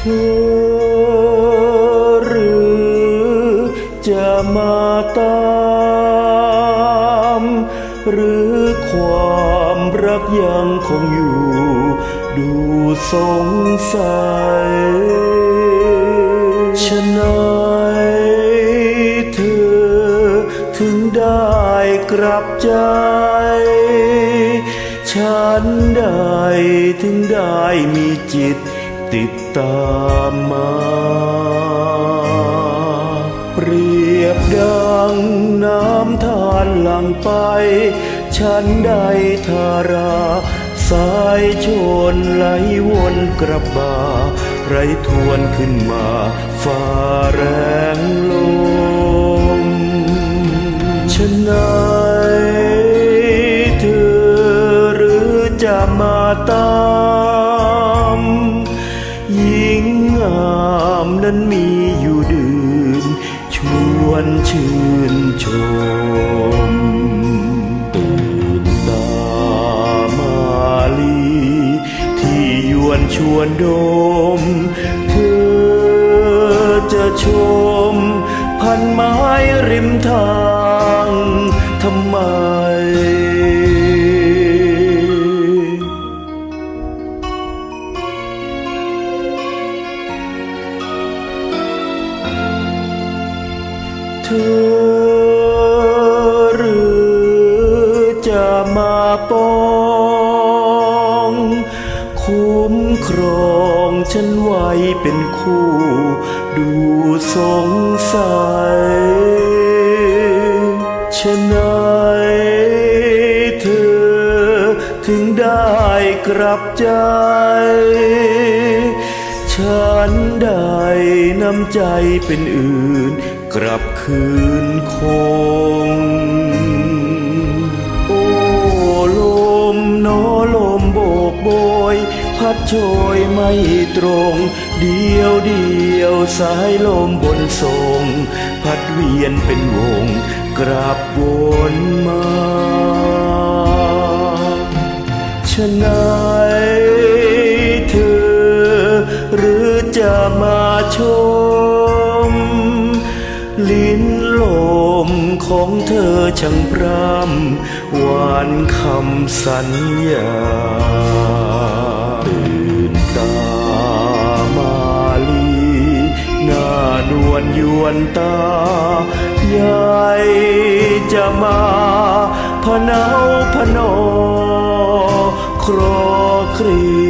เธอหรือจะมาตาม หรือความรักยังคงอยู่ ดูสงสัยฉะไหนเธอ ถึงได้กลับใจฉันได้ถึงได้มีจิต ติดตามมา เปรียบดังน้ำทานหลังไป ฉันได้ทาราสายชนไหลวนกระบาไรทวนขึ้นมาฟ้าแรงลมฉะไหนเธอหรือจะมาตา งามนั้นมีอยู่ดื่นชวนชื่นชม ตื่นตามาลี ที่ยวนชวนดม เธอจะชม พันไม้ริมทาง เธอหรือจะมาปองคุ้มครองฉันไว้เป็นคู่ ดูสงสัยฉะไหนเธอถึงได้กลับใจ ฉันได้น้ำใจเป็นอื่น กลับคืนคง โอ้ลมหนอลมโบกโบย พัดโชยไม่ตรง เดียวเดียวสายลมบนทรง พัดเวียนเป็นวงกราบวนมาฉะไหนเลมของเธอช่างพร่ำหวานคำสัญญา ตื่นตามาลีหน้านวลยวนตายายจะมาพะเนาพะนอครอครี